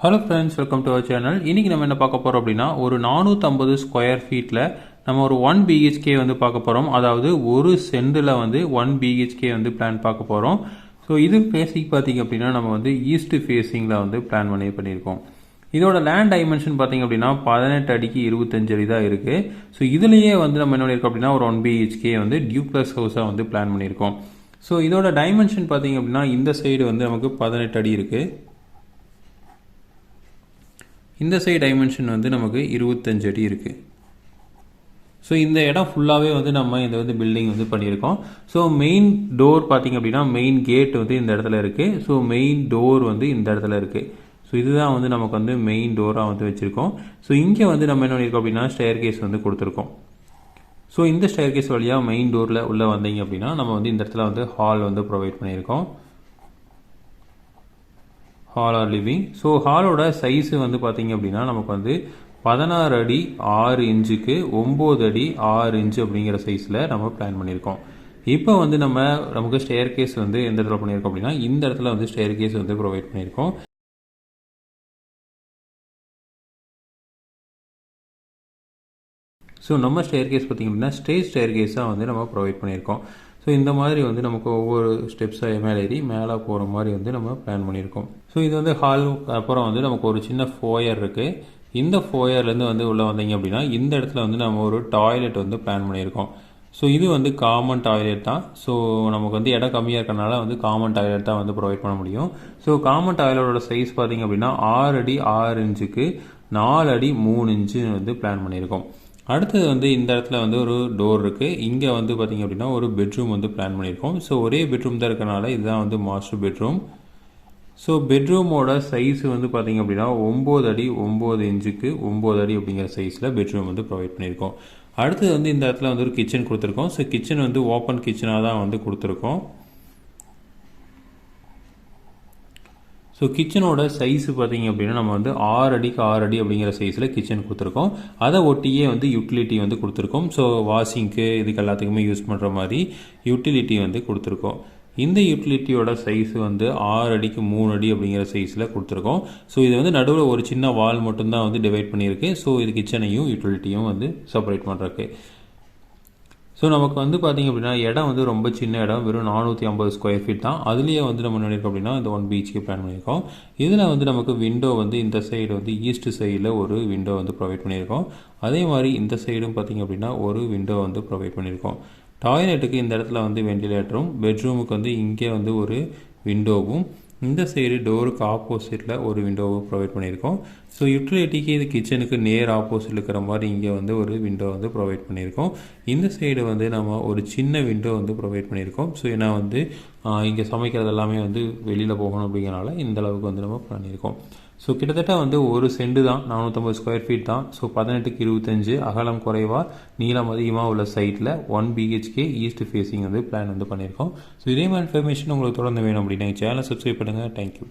Hello friends welcome to our channel இன்றைக்கி நம்ம என்ன பார்க்க போகிறோம் அப்படின்னா ஒரு நானூற்றம்பது ஸ்கொயர் ஃபீட்டில் நம்ம ஒரு ஒன் பிஹெச்கே வந்து பார்க்க போகிறோம் அதாவது ஒரு சென்டில் வந்து ஒன் பிஹெச்கே வந்து பிளான் பார்க்க போகிறோம் ஸோ இது பேசிக் பார்த்தீங்க அப்படின்னா நம்ம வந்து ஈஸ்ட் ஃபேஸிங்கில் வந்து பிளான் பண்ணி பண்ணியிருக்கோம். இதோட லேண்ட் டைமென்ஷன் பார்த்தீங்க அப்படின்னா பதினெட்டு அடிக்கு இருபத்தஞ்சு அடி தான் இருக்குது ஸோ இதுலேயே வந்து நம்ம என்ன பண்ணியிருக்கோம் அப்படின்னா ஒரு ஒன் பிஹெச்கே வந்து டியூப்ளஸ் ஹவுஸாக வந்து பிளான் பண்ணியிருக்கோம். ஸோ இதோட டைமென்ஷன் பார்த்தீங்க அப்படின்னா இந்த சைடு வந்து நமக்கு பதினெட்டு அடி இருக்குது இந்த சைடு டைமென்ஷன் வந்து நமக்கு இருபத்தஞ்சு அடி இருக்குது ஸோ இந்த இடம் ஃபுல்லாகவே வந்து நம்ம இந்த வந்து பில்டிங் வந்து பண்ணியிருக்கோம். ஸோ மெயின் டோர் பார்த்திங்க அப்படின்னா மெயின் கேட் வந்து இந்த இடத்துல இருக்குது ஸோ மெயின் டோர் வந்து இந்த இடத்துல இருக்குது ஸோ இதுதான் வந்து நமக்கு வந்து மெயின் டோராக வந்து வச்சுருக்கோம். ஸோ இங்கே வந்து நம்ம என்ன பண்ணியிருக்கோம் அப்படின்னா ஸ்டேர் கேஸ் வந்து கொடுத்துருக்கோம். ஸோ இந்த ஸ்டேர் கேஸ் வழியாக மெயின் டோரில் உள்ளே வந்தீங்க அப்படின்னா நம்ம வந்து இந்த இடத்துல வந்து ஹால் வந்து ப்ரொவைட் பண்ணியிருக்கோம். ஹால் ஆர் லிவிங் ஸோ ஹாலோட சைஸு வந்து பார்த்தீங்க அப்படின்னா நமக்கு வந்து பதினாறு அடி ஆறு இன்ச்சுக்கு ஒம்பது அடி ஆறு இன்ச்சு அப்படிங்கிற சைஸில் நம்ம பிளான் பண்ணியிருக்கோம். இப்போ வந்து நம்ம நமக்கு ஸ்டேர் கேஸ் வந்து எந்த இடத்துல பண்ணியிருக்கோம் அப்படின்னா இந்த இடத்துல வந்து ஸ்டேர் கேஸ் வந்து ப்ரொவைட் பண்ணியிருக்கோம். ஸோ நம்ம ஸ்டேர் கேஸ் பார்த்திங்க அப்படின்னா ஸ்டேஜ் ஸ்டேர் கேஸாக வந்து நம்ம ப்ரொவைட் பண்ணியிருக்கோம். ஸோ இந்த மாதிரி வந்து நமக்கு ஒவ்வொரு ஸ்டெப்ஸாக மேலே ஏறி மேலே போகிற மாதிரி வந்து நம்ம பிளான் பண்ணியிருக்கோம். ஸோ இது வந்து ஹால் அப்புறம் வந்து நமக்கு ஒரு சின்ன ஃபோயர் இருக்குது இந்த ஃபோயர்லேருந்து வந்து உள்ளே வந்தீங்க அப்படின்னா இந்த இடத்துல வந்து நம்ம ஒரு டாய்லெட் வந்து பிளான் பண்ணியிருக்கோம். ஸோ இது வந்து காமன் டாய்லெட் தான். ஸோ நமக்கு வந்து இடம் கம்மியாக இருக்கிறனால வந்து காமன் டாய்லெட் தான் வந்து ப்ரொவைட் பண்ண முடியும். ஸோ காமன் டாய்லெட்டோட சைஸ் பார்த்தீங்க அப்படின்னா ஆறு அடி ஆறு இன்ச்சுக்கு நாலு அடி மூணு இன்ச்சு வந்து பிளான் பண்ணியிருக்கோம். அடுத்தது வந்து இந்த இடத்துல வந்து ஒரு டோர் இருக்குது இங்கே வந்து பார்த்திங்க அப்படின்னா ஒரு பெட்ரூம் வந்து பிளான் பண்ணியிருக்கோம். ஸோ ஒரே பெட்ரூம் தான் இருக்கனால இதுதான் வந்து மாஸ்டர் பெட்ரூம் ஸோ பெட்ரூமோட சைஸ் வந்து பார்த்திங்க அப்படின்னா ஒம்பது அடி ஒம்பது இன்ச்சுக்கு ஒம்பது அடி அப்படிங்கிற சைஸில் பெட்ரூம் வந்து ப்ரொவைட் பண்ணியிருக்கோம். அடுத்தது வந்து இந்த இடத்துல வந்து ஒரு கிச்சன் கொடுத்துருக்கோம். ஸோ கிச்சன் வந்து ஓப்பன் கிச்சனாக தான் வந்து கொடுத்துருக்கோம். ஸோ கிச்சனோட சைஸ் பார்த்தீங்க அப்படின்னா நம்ம வந்து ஆறு அடிக்கு ஆறு அடி அப்படிங்கிற சைஸில் கிச்சன் கொடுத்துருக்கோம். அதை ஒட்டியே வந்து யூட்டிலிட்டி வந்து கொடுத்துருக்கோம். ஸோ வாஷிங்க்கு இதுக்கு எல்லாத்துக்குமே யூஸ் பண்ணுற மாதிரி யூட்டிலிட்டி வந்து கொடுத்துருக்கோம். இந்த யூட்டிலிட்டியோட சைஸ் வந்து ஆறு அடிக்கு மூணு அடி அப்படிங்கிற சைஸில் கொடுத்துருக்கோம். ஸோ இது வந்து நடுவில் ஒரு சின்ன வால் மட்டும்தான் வந்து டிவைட் பண்ணியிருக்கு. ஸோ இது கிச்சனையும் யூட்டிலிட்டியும் வந்து செப்பரேட் பண்ணுறக்கு ஸோ நமக்கு வந்து பார்த்திங்க அப்படின்னா இடம் வந்து ரொம்ப சின்ன இடம். வெறும் நானூற்றி ஐம்பது ஸ்கொயர் ஃபீட் தான். அதுலேயே வந்து நம்ம பண்ணியிருக்கோம் அப்படின்னா இந்த ஒன் பீச்சுக்கு பிளான் பண்ணியிருக்கோம். இதில் வந்து நமக்கு விண்டோ வந்து இந்த சைடு வந்து ஈஸ்ட் சைடில் ஒரு விண்டோ வந்து ப்ரொவைட் பண்ணியிருக்கோம். அதே மாதிரி இந்த சைடும் பார்த்திங்க அப்படின்னா ஒரு விண்டோ வந்து ப்ரொவைட் பண்ணியிருக்கோம். டாய்லெட்டுக்கு இந்த இடத்துல வந்து வெண்டிலேட்டரும் பெட்ரூமுக்கு வந்து இங்கே வந்து ஒரு விண்டோவும் இந்த சைடு டோருக்கு ஆப்போசிட்டில் ஒரு விண்டோவை ப்ரொவைட் பண்ணியிருக்கோம். ஸோ யூட்டிலிட்டிக்கு இது கிச்சனுக்கு நேர் ஆப்போசிட் இருக்கிற மாதிரி இங்கே வந்து ஒரு விண்டோ வந்து ப்ரொவைட் பண்ணியிருக்கோம். இந்த சைடு வந்து நம்ம ஒரு சின்ன விண்டோ வந்து ப்ரொவைட் பண்ணியிருக்கோம். ஸோ ஏன்னா வந்து இங்கே சமைக்கிறது எல்லாமே வந்து வெளியில் போகணும் அப்படிங்கிறனால இந்த அளவுக்கு வந்து நம்ம பண்ணியிருக்கோம். ஸோ கிட்டத்தட்ட வந்து ஒரு செண்டு தான் நானூற்றம்பது ஸ்கொயர் ஃபீட் தான். ஸோ பதினெட்டுக்கு இருபத்தஞ்சு அகலம் குறைவாக நீளம் அதிகமாக உள்ள சைட்டில் ஒன் பிஹெச்கே ஈஸ்ட் ஃபேஸிங் வந்து பிளான் வந்து பண்ணியிருக்கோம். ஸோ இதே மாதிரி இன்ஃபர்மேஷன் உங்களுக்கு தொடர்ந்து வேணும் அப்படின்னா சேனலை சப்ஸ்கிரைப் பண்ணுங்கள் தேங்க்யூ